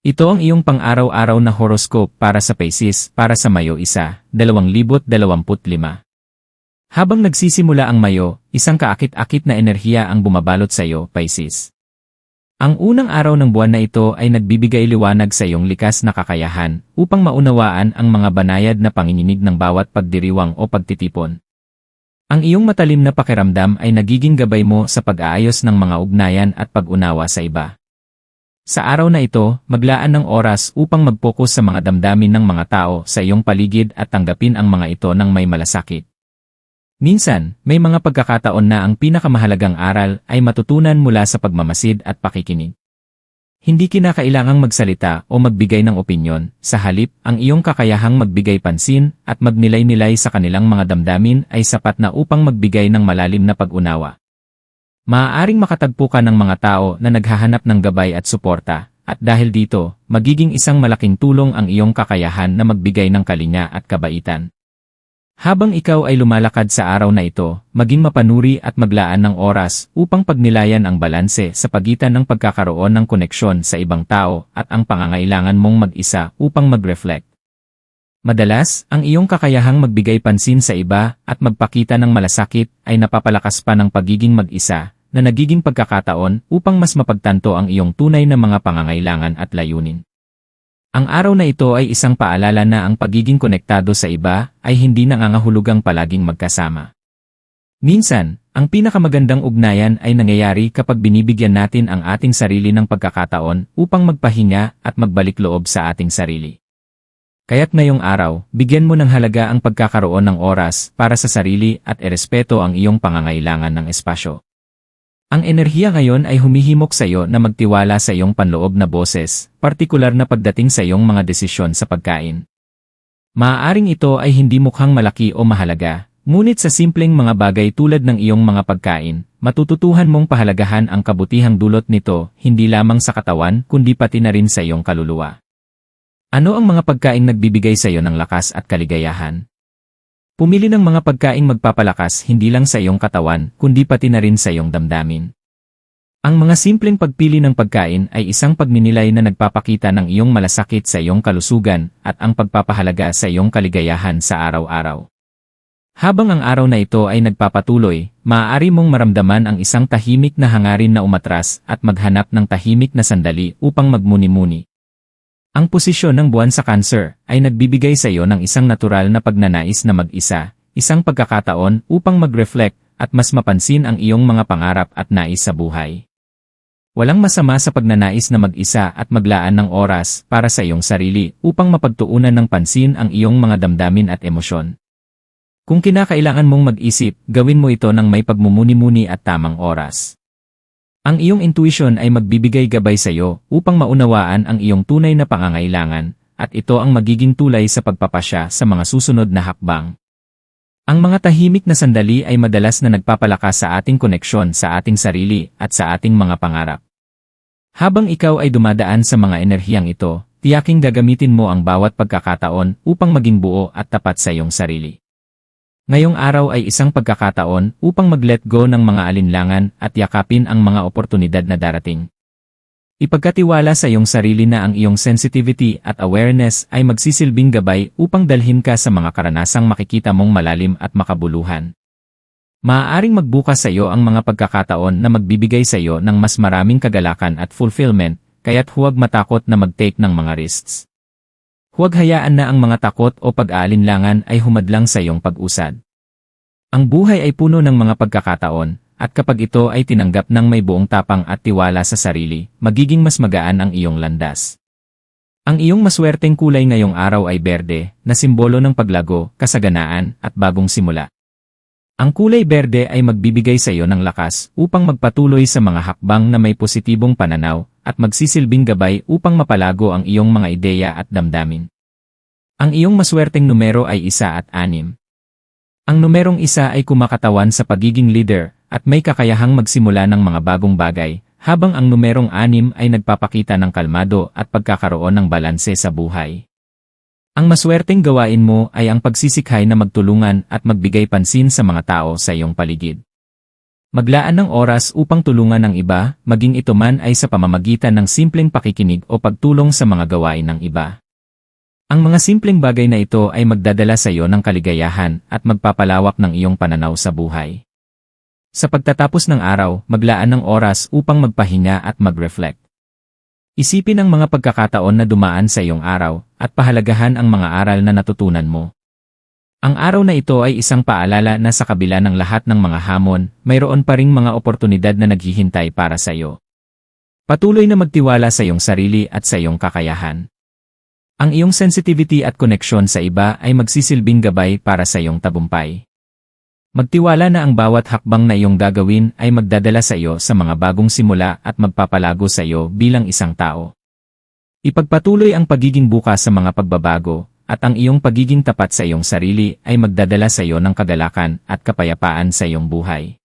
Ito ang iyong pang-araw-araw na horoscope para sa Pisces para sa Mayo 1, 2025. Habang nagsisimula ang Mayo, isang kaakit-akit na enerhiya ang bumabalot sa iyo, Pisces. Ang unang araw ng buwan na ito ay nagbibigay liwanag sa iyong likas na kakayahan upang maunawaan ang mga banayad na panginginig ng bawat pagdiriwang o pagtitipon. Ang iyong matalim na pakiramdam ay nagiging gabay mo sa pag-aayos ng mga ugnayan at pag-unawa sa iba. Sa araw na ito, maglaan ng oras upang mag-focus sa mga damdamin ng mga tao sa iyong paligid at tanggapin ang mga ito ng may malasakit. Minsan, may mga pagkakataon na ang pinakamahalagang aral ay matutunan mula sa pagmamasid at pakikinig. Hindi kinakailangang magsalita o magbigay ng opinyon, sa halip, ang iyong kakayahang magbigay pansin at magnilay-nilay sa kanilang mga damdamin ay sapat na upang magbigay ng malalim na pag-unawa. Maaaring makatagpo ka ng mga tao na naghahanap ng gabay at suporta, at dahil dito, magiging isang malaking tulong ang iyong kakayahan na magbigay ng kalinya at kabaitan. Habang ikaw ay lumalakad sa araw na ito, maging mapanuri at maglaan ng oras upang pagnilayan ang balanse sa pagitan ng pagkakaroon ng koneksyon sa ibang tao at ang pangangailangan mong mag-isa upang mag-reflect. Madalas, ang iyong kakayahang magbigay pansin sa iba at magpakita ng malasakit ay napapalakas pa ng pagiging mag-isa na nagiging pagkakataon upang mas mapagtanto ang iyong tunay na mga pangangailangan at layunin. Ang araw na ito ay isang paalala na ang pagiging konektado sa iba ay hindi nangangahulugang palaging magkasama. Minsan, ang pinakamagandang ugnayan ay nangyayari kapag binibigyan natin ang ating sarili ng pagkakataon upang magpahinga at magbalik loob sa ating sarili. Kaya't ngayong araw, bigyan mo ng halaga ang pagkakaroon ng oras para sa sarili at erespeto ang iyong pangangailangan ng espasyo. Ang enerhiya ngayon ay humihimok sa iyo na magtiwala sa iyong panloob na boses, partikular na pagdating sa iyong mga desisyon sa pagkain. Maaaring ito ay hindi mukhang malaki o mahalaga, ngunit sa simpleng mga bagay tulad ng iyong mga pagkain, matututuhan mong pahalagahan ang kabutihang dulot nito hindi lamang sa katawan kundi pati na rin sa iyong kaluluwa. Ano ang mga pagkaing nagbibigay sa iyo ng lakas at kaligayahan? Pumili ng mga pagkaing magpapalakas hindi lang sa iyong katawan, kundi pati na rin sa iyong damdamin. Ang mga simpleng pagpili ng pagkain ay isang pagninilay na nagpapakita ng iyong malasakit sa iyong kalusugan at ang pagpapahalaga sa iyong kaligayahan sa araw-araw. Habang ang araw na ito ay nagpapatuloy, maaari mong maramdaman ang isang tahimik na hangarin na umatras at maghanap ng tahimik na sandali upang magmuni-muni. Ang posisyon ng buwan sa cancer ay nagbibigay sa iyo ng isang natural na pagnanais na mag-isa, isang pagkakataon upang mag-reflect at mas mapansin ang iyong mga pangarap at nais sa buhay. Walang masama sa pagnanais na mag-isa at maglaan ng oras para sa iyong sarili upang mapagtuunan ng pansin ang iyong mga damdamin at emosyon. Kung kinakailangan mong mag-isip, gawin mo ito ng may pagmumuni-muni at tamang oras. Ang iyong intuition ay magbibigay gabay sa iyo upang maunawaan ang iyong tunay na pangangailangan, at ito ang magiging tulay sa pagpapasya sa mga susunod na hakbang. Ang mga tahimik na sandali ay madalas na nagpapalakas sa ating koneksyon sa ating sarili at sa ating mga pangarap. Habang ikaw ay dumadaan sa mga enerhiyang ito, tiyaking gagamitin mo ang bawat pagkakataon upang maging buo at tapat sa iyong sarili. Ngayong araw ay isang pagkakataon upang mag-let go ng mga alinlangan at yakapin ang mga oportunidad na darating. Ipagkatiwala sa iyong sarili na ang iyong sensitivity at awareness ay magsisilbing gabay upang dalhin ka sa mga karanasang makikita mong malalim at makabuluhan. Maaaring magbukas sa iyo ang mga pagkakataon na magbibigay sa iyo ng mas maraming kagalakan at fulfillment, kaya't huwag matakot na mag-take ng mga risks. Huwag hayaan na ang mga takot o pag-aalinlangan ay humadlang sa iyong pag-usad. Ang buhay ay puno ng mga pagkakataon, at kapag ito ay tinanggap ng may buong tapang at tiwala sa sarili, magiging mas magaan ang iyong landas. Ang iyong maswerteng kulay ngayong araw ay berde, na simbolo ng paglago, kasaganaan, at bagong simula. Ang kulay berde ay magbibigay sa iyo ng lakas upang magpatuloy sa mga hakbang na may positibong pananaw at magsisilbing gabay upang mapalago ang iyong mga ideya at damdamin. Ang iyong maswerteng numero ay isa at anim. Ang numerong isa ay kumakatawan sa pagiging leader at may kakayahang magsimula ng mga bagong bagay, habang ang numerong anim ay nagpapakita ng kalmado at pagkakaroon ng balanse sa buhay. Ang maswerteng gawain mo ay ang pagsisikhay na magtulungan at magbigay pansin sa mga tao sa iyong paligid. Maglaan ng oras upang tulungan ang iba, maging ito man ay sa pamamagitan ng simpleng pakikinig o pagtulong sa mga gawain ng iba. Ang mga simpleng bagay na ito ay magdadala sa iyo ng kaligayahan at magpapalawak ng iyong pananaw sa buhay. Sa pagtatapos ng araw, maglaan ng oras upang magpahinga at mag-reflect. Isipin ang mga pagkakataon na dumaan sa iyong araw at pahalagahan ang mga aral na natutunan mo. Ang araw na ito ay isang paalala na sa kabila ng lahat ng mga hamon, mayroon pa ring mga oportunidad na naghihintay para sa iyo. Patuloy na magtiwala sa iyong sarili at sa iyong kakayahan. Ang iyong sensitivity at koneksyon sa iba ay magsisilbing gabay para sa iyong tabumpay. Magtiwala na ang bawat hakbang na iyong gagawin ay magdadala sa iyo sa mga bagong simula at magpapalago sa iyo bilang isang tao. Ipagpatuloy ang pagiging bukas sa mga pagbabago, at ang iyong pagiging tapat sa iyong sarili ay magdadala sa iyo ng kagalakan at kapayapaan sa iyong buhay.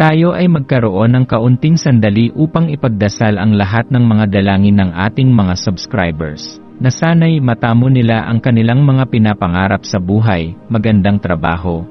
Tayo ay magkaroon ng kaunting sandali upang ipagdasal ang lahat ng mga dalangin ng ating mga subscribers, na sana'y matamo nila ang kanilang mga pinapangarap sa buhay, magandang trabaho,